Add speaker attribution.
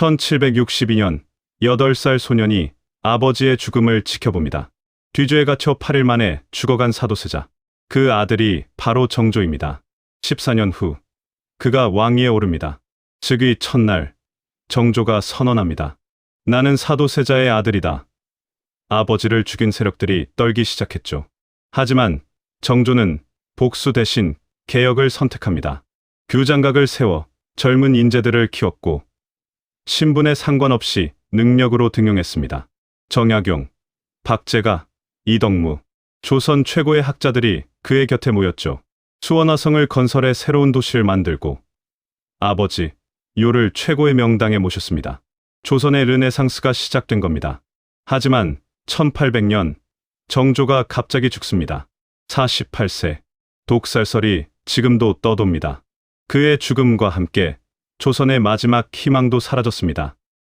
Speaker 1: 1762년 8살 소년이 아버지의 죽음을 지켜봅니다. 뒤주에 갇혀 8일 만에 죽어간 사도세자. 그 아들이 바로 정조입니다. 14년 후 그가 왕위에 오릅니다. 즉위 첫날 정조가 선언합니다. 나는 사도세자의 아들이다. 아버지를 죽인 세력들이 떨기 시작했죠. 하지만 정조는 복수 대신 개혁을 선택합니다. 규장각을 세워 젊은 인재들을 키웠고 신분에 상관없이 능력으로 등용했습니다. 정약용, 박재가, 이덕무, 조선 최고의 학자들이 그의 곁에 모였죠. 수원화성을 건설해 새로운 도시를 만들고 아버지, 요를 최고의 명당에 모셨습니다. 조선의 르네상스가 시작된 겁니다. 하지만 1800년 정조가 갑자기 죽습니다. 48세 독살설이 지금도 떠돕니다. 그의 죽음과 함께 조선의 마지막 희망도 사라졌습니다.